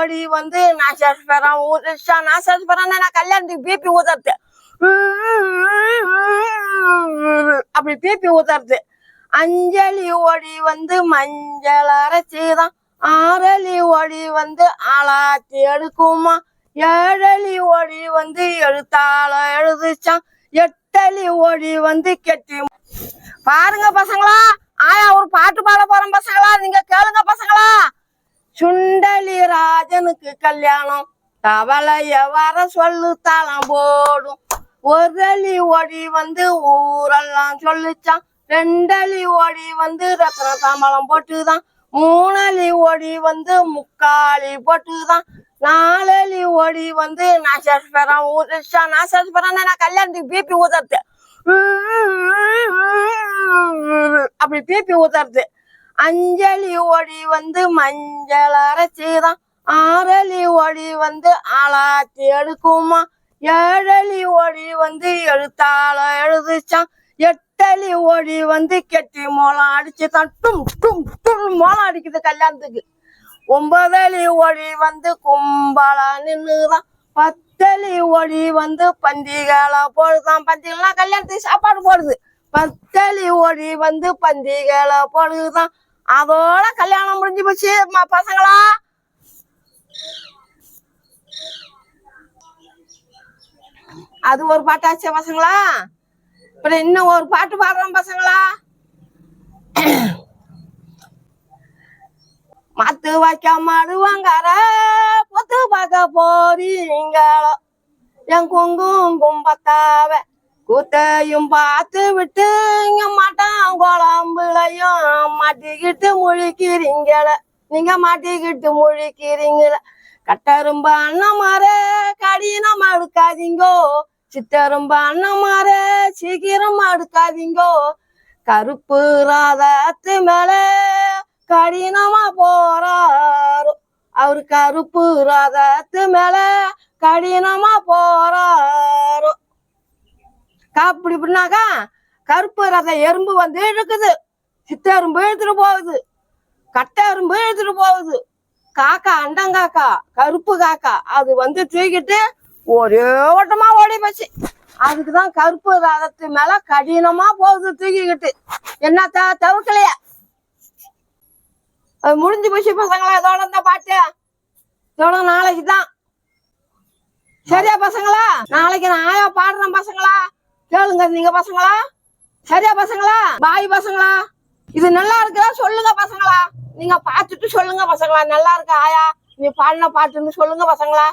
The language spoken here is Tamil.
ஓடி வந்து நான் சேர்த்து சஸ்பெரம் ஊதிச்சா நான் சஸ்பெரம் நான் கல்யாணத்துக்கு பிபி ஊத்துறது. அப்படி பிபி ஊத்துறது. அஞ்சலி ஓடி வந்து மஞ்சள் அரைச்சிதான் ஆறலி ஓடி வந்து ஆளாத்தி எடுக்குமா. ஏழலி ஓடி வந்து எழுத்தாள எழுதுச்சான். எட்டலி ஓடி வந்து கெட்டி பாருங்க பசங்களா. ஆயா ஒரு பாட்டு பாட போறோம் பசங்களா. நீங்க கேளுங்க பசங்களா. பொண்ணுக்கு கல்யாணம். தவளைய வர சொல்லு தாளம் போடும். ஒரு அலி ஓடி வந்து ஊரெல்லாம் சொல்லுச்சான். ரெண்டலி ஓடி வந்து ரத்ன தாம்பலம் போட்டுதான். மூணலி ஓடி வந்து முக்காலி போட்டுதான். நாலலி ஓடி வந்து நான் சஸ்பெரம் ஊதிச்சா நான் நான் கல்யாணத்துக்கு பிபி ஊதறது அப்படி பிபி ஊத்துறது. அஞ்சலி ஓடி வந்து மஞ்சள் அரைச்சிதான். ஆறலி ஓடி வந்து ஆளாத்தி எடுக்குமா ஏழலி ஒளி வந்து எழுத்தாள எழுதுச்சான்? எட்டலி ஒளி வந்து கெட்டி மோளம் அடிச்சு தான் டும் டும் டும் மோளம் அடிக்குது கல்யாணத்துக்கு. ஒன்பதலி ஒளி வந்து கும்பலா நின்னுதான். பத்தலி ஒளி வந்து பந்திகளை போடுதான். பந்திகள்லாம் கல்யாணத்துக்கு சாப்பாடு போடுது. பத்தலி ஓடி வந்து பந்திகளை போடுதான். அதோட கல்யாணம் முடிஞ்சு போச்சு ம- பசங்களா? அது ஒரு பாட்டாச்சு பசங்களா? இப்ப இன்னும் ஒரு பாட்டு பாடுறோம் பசங்களா? மத்து வைக்க மாடுவாங்கார பொத்து பார்க்க போறீங்களோ? என் குங்கும் கும்பத்தாவ கூத்தையும் பார்த்து விட்டு இங்க மாட்டான் குழம்புலையும் மாட்டிக்கிட்டு முழிக்கிறீங்களே? நீங்க மாட்டிக்கிட்டு முழிக்கிறீங்கள கட்டரும்ப அண்ணமார கடினம் அடுக்காதீங்கோ சித்தரும்ப அண்ணமார சீக்கிரம் அடுக்காதீங்கோ கருப்பு ராதத்து மேல கடினமா போறாரு. அவரு கருப்பு ராதத்து மேல கடினமா போறாரு. அப்படி இப்படின்னாக்கா கருப்பு ரத எறும்பு வந்து இழுக்குது. சித்த எறும்பு இழுத்துட்டு போகுது. கட்டை அரும்பு இழுத்துட்டு போகுது. காக்கா அண்டங்காக்கா கருப்பு காக்கா அது வந்து தூக்கிட்டு ஒரே ஓட்டமா ஓடி போச்சு. அதுக்குதான் கருப்பு ரதத்து மேல கடினமா போகுது தூக்கிக்கிட்டு. த தவிக்கலையா அது முடிஞ்சு போச்சு பசங்களா இதோட இந்த பாட்டு. இதோட நாளைக்கு தான். சரியா பசங்களா? நாளைக்கு நான் ஆயா பாடுறேன் பசங்களா. கேளுங்க நீங்க பசங்களா? சரியா பசங்களா? பாய் பசங்களா? இது நல்லா இருக்குதா? சொல்லுங்க பசங்களா. நீங்க பார்த்துட்டு சொல்லுங்க பசங்களா. நல்லா இருக்கா ஆயா? நீ பாடின பாட்டுன்னு சொல்லுங்க பசங்களா.